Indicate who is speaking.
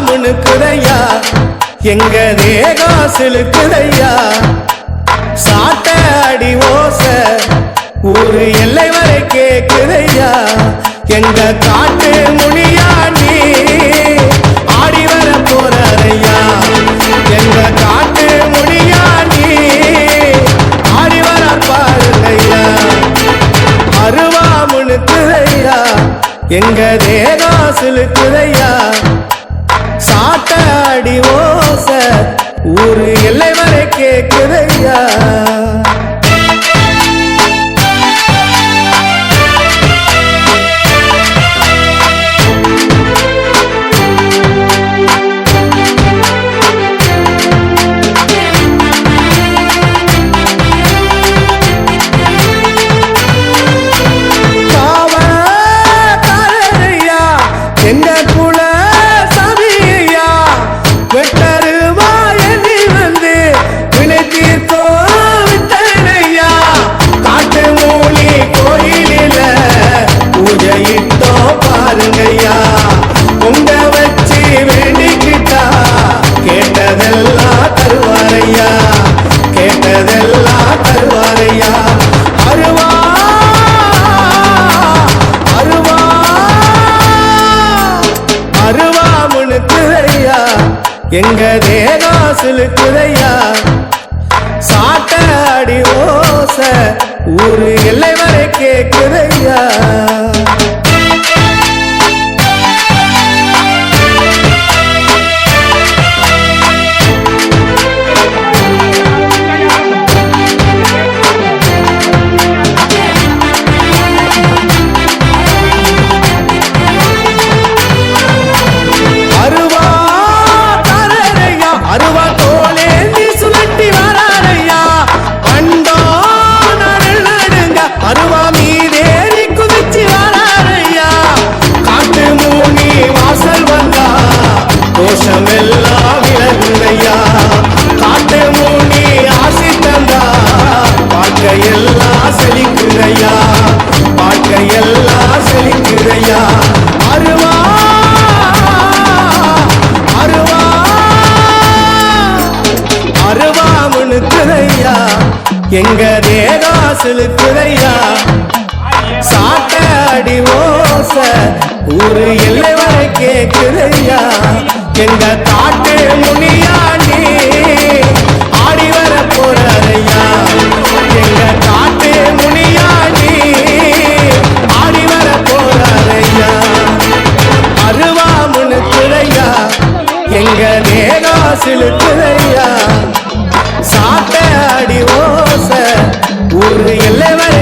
Speaker 1: முணுக்குதையா எங்க தேகா சிலுக்குதையா? சாட்ட அடி ஓச ஒரு எல்லை வரை கேக்குதையா? எங்க காட்டு முனியா நீ? ஆடி வர போறாரையா எங்க காட்டு முனியா நீ? ஆடி வர பாருங்கய்யா அருவா முணுக்குதையா எங்க தேகா சிலுக்குதையா? சாட்ட ஓச. ஒரு எல்லை வரை கேட்குது எங்க தேகா சிலுக்குதையா சாட்ட அடி ஓச ஒரு எல்லை வரை கேக்குதையா? அருவா எங்க தேகா சிலுக்குதையா சாட்ட அடி ஓச ஒரு எல்லை வரை கேக்குதையா எங்க காட்டு முனியா நீ ஆடி வர போறாரையா எங்க காட்டு முனியா நீ ஆடி வர போறாரையா அருவா முணுக்குதையா எங்க தேகா சிலுக்கு ஊருக்கு எல்லை